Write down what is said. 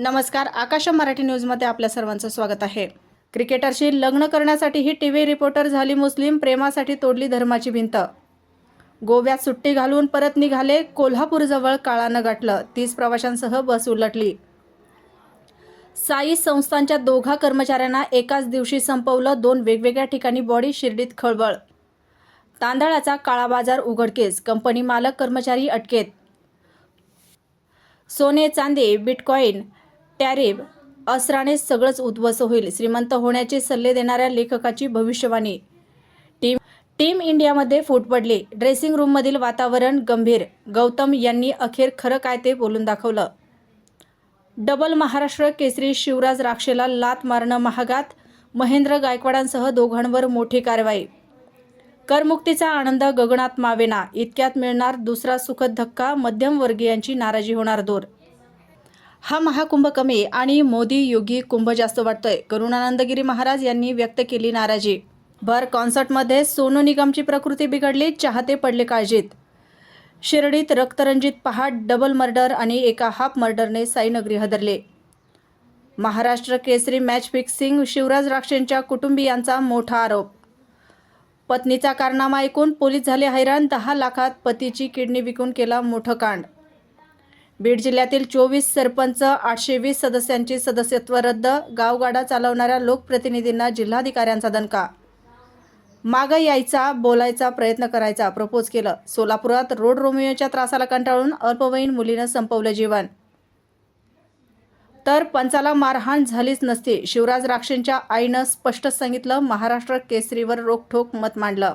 नमस्कार आकाश मराठी न्यूजमध्ये आपल्या सर्वांचं स्वागत आहे. क्रिकेटरशी लग्न करण्यासाठी ही टी व्ही रिपोर्टर झाली मुस्लिम प्रेमासाठी तोडली धर्माची भिंत. गोव्यात सुट्टी घालून परत निघाले कोल्हापूरजवळ काळानं गाठलं तीस प्रवाशांसह बस उलटली. साई संस्थांच्या दोघा कर्मचाऱ्यांना एकाच दिवशी संपवलं दोन वेगवेगळ्या ठिकाणी बॉडी शिर्डीत खळबळ. तांदळाचा काळा बाजार उघडकेस कंपनी मालक कर्मचारी अटकेत. सोने चांदी बिटकॉईन टॅरेब असराने सगळंच उद्ध्वस्त होईल श्रीमंत होण्याचे सल्ले देणाऱ्या लेखकाची भविष्यवाणी. टीम टीम इंडियामध्ये फूट पडली. ड्रेसिंग रूममधील वातावरण गंभीर. गौतम यांनी अखेर खरं काय ते बोलून दाखवलं. डबल महाराष्ट्र केसरी शिवराज राक्षेला लात मारणं महागात महेंद्र गायकवाडांसह दोघांवर मोठी कारवाई. करमुक्तीचा आनंद गगनात मावेना. इतक्यात मिळणार दुसरा सुखद धक्का मध्यमवर्गीयांची नाराजी होणार दूर. हा महाकुंभ कमी आणि मोदी योगी कुंभ जास्त वाटतोय करुणानंदगिरी महाराज यांनी व्यक्त केली नाराजी. भर कॉन्सर्टमध्ये सोनू निगमची प्रकृती बिघडली चाहते पडले काळजीत. शिर्डीत रक्तरंजित पहाट डबल मर्डर आणि एका हाफ मर्डरने साईनगरी हदरले. महाराष्ट्र केसरी मॅच फिक्सिंग शिवराज राक्षेंच्या कुटुंबियांचा मोठा आरोप. पत्नीचा कारनामा ऐकून पोलीस झाले हैराण दहा लाखात पतीची किडनी विकून केला मोठं कांड. बीड जिल्ह्यातील चोवीस सरपंच आठशे वीस सदस्यांची सदस्यत्व रद्द गावगाडा चालवणाऱ्या लोकप्रतिनिधींना जिल्हाधिकाऱ्यांचा दणका. मागं यायचा बोलायचा प्रयत्न करायचा प्रपोज केलं. सोलापुरात रोड रोमियोच्या त्रासाला कंटाळून अल्पवयीन मुलीनं संपवलं जीवन. तर पंचाला मारहाण झालीच नसती. शिवराज राक्षेंच्या आईनं स्पष्ट सांगितलं महाराष्ट्र केसरीवर रोखठोक मत मांडलं.